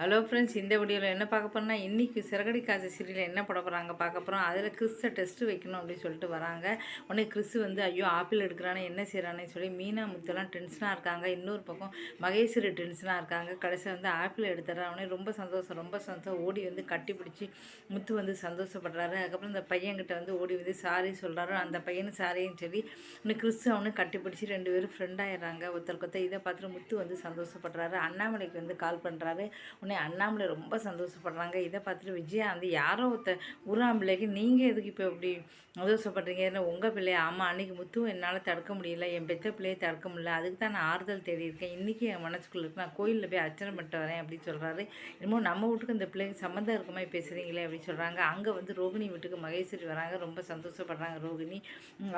Hello friends இந்த வீடியோவில் என்ன பார்க்க போகிறோம்னா இன்றைக்கி சிறகடி காசு சீரியலில் என்ன போட போகிறாங்க பார்க்க போகிறோம் அதில் கிறிஸை டெஸ்ட்டு வைக்கணும் அப்படின்னு சொல்லிட்டு வராங்க. உடனே கிறிஸ் வந்து ஐயோ ஆப்பிள் எடுக்கிறானே என்ன செய்கிறானே சொல்லி மீனா முத்தெல்லாம் டென்ஷனாக இருக்காங்க. இன்னொரு பக்கம் மகேஸ்வரி டென்ஷனாக இருக்காங்க. கடைசியில் வந்து ஆப்பிள் எடுத்துட்றா. உடனே ரொம்ப சந்தோஷம் ரொம்ப சந்தோஷம். ஓடி வந்து கட்டி பிடிச்சி முத்து வந்து சந்தோஷப்படுறாரு. அதுக்கப்புறம் இந்த பையன்கிட்ட வந்து ஓடி வந்து சாரி சொல்கிறாரு அந்த பையனு சாரின்னு சொல்லி இன்னும் கிறிஸ் அவனு கட்டி பிடிச்சி ரெண்டு பேரும் ஃப்ரெண்ட் ஆயிடுறாங்க. ஒருத்தருக்கு ஒருத்தர் இதை பார்த்துட்டு முத்து வந்து சந்தோஷப்படுறாரு. அண்ணாமலைக்கு வந்து கால் பண்ணுறாரு உடனே அண்ணாமலை ரொம்ப சந்தோஷப்படுறாங்க. இதை பார்த்துட்டு விஜயா வந்து யாரோ ஒருத்த ஊராம்பிள்ளைக்கு நீங்கள் எதுக்கு இப்போ இப்படி சந்தோஷப்படுறீங்க? ஏன்னா உங்கள் பிள்ளைய ஆமாம் அன்றைக்கி முத்துவும் என்னால் தடுக்க முடியல. என் பெற்ற பிள்ளையை தடுக்க முடியல. அதுக்கு தான் நான் ஆறுதல் தேடி இருக்கேன் இன்றைக்கி என் மனசுக்குள்ளே இருக்கு. நான் கோயிலில் போய் அர்ச்சனை பண்ணிட்டு வரேன் அப்படின்னு சொல்கிறாரு என்னமோ நம்ம வீட்டுக்கு இந்த பிள்ளைங்க சம்மந்தம் இருக்க மாதிரி பேசுகிறீங்களே அப்படின்னு சொல்கிறாங்க அங்கே வந்து ரோகிணி வீட்டுக்கு மகேஸ்வரி வராங்க. ரொம்ப சந்தோஷப்படுறாங்க ரோகிணி.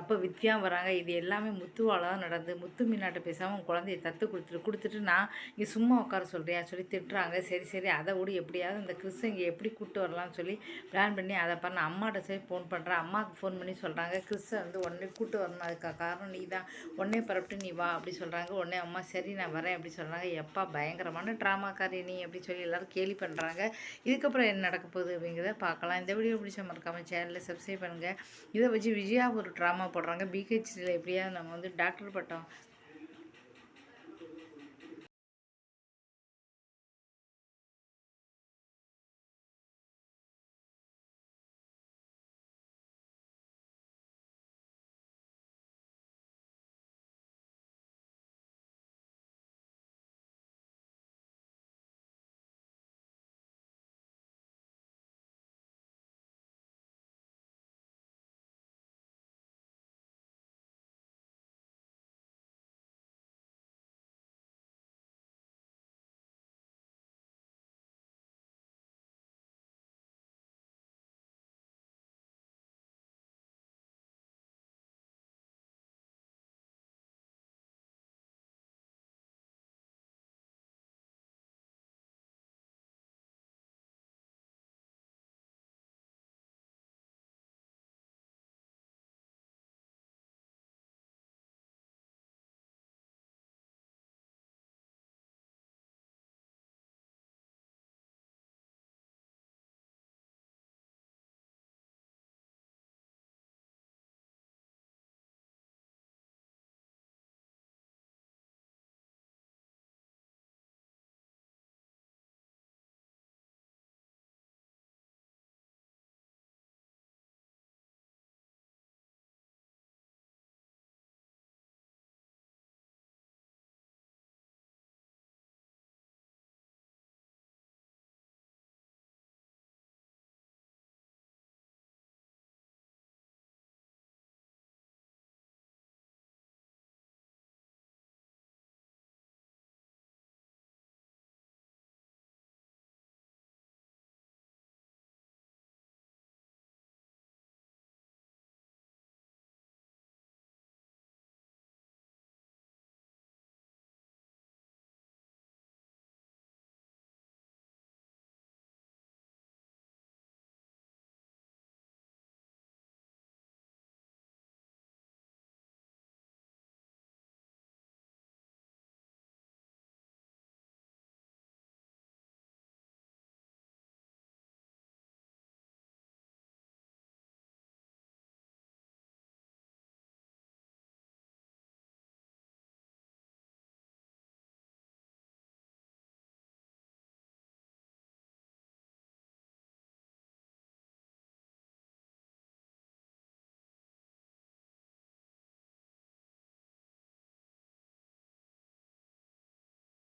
அப்போ வித்யா வராங்க. இது எல்லாமே முத்துவால் தான் நடந்து முத்து மீனாட்ட பேசாமல் குழந்தைய தத்து கொடுத்துட்டு கொடுத்துட்டு நான் இங்கே சும்மா உட்கார சொல்கிறியா சொல்லி திட்டுறாங்க. சரி சரி சரி அதை விட எப்படியாவது இந்த கிறிஸ்து இங்கே எப்படி கூப்பிட்டு வரலாம்னு சொல்லி பிளான் பண்ணி அதை பண்ண அம்மாட்ட சரி ஃபோன் பண்ணுறேன் அம்மாவுக்கு ஃபோன் பண்ணி சொல்கிறாங்க கிறிஸ்தை வந்து உடனே கூப்பிட்டு வரணும். அதுக்கு காரணம் நீ தான் உடனே பரப்பிட்டு நீ வா அப்படி சொல்கிறாங்க உடனே அம்மா சரி நான் வரேன் அப்படி சொல்கிறாங்க எப்பா பயங்கரமான ட்ராமாக்காரி நீ அப்படி சொல்லி எல்லோரும் கேலி பண்ணுறாங்க இதுக்கப்புறம் என்ன நடக்க போகுது அப்படிங்கிறத பார்க்கலாம். இந்த வீடியோ பிடிச்ச மறக்காமல் சேனலில் சப்ஸ்கிரைப் பண்ணுங்கள் இதை வச்சு விஜயா ஒரு ட்ராமா போடுறாங்க. பிஹெச்டியில் எப்படியாவது நம்ம வந்து டாக்டர் பட்டம்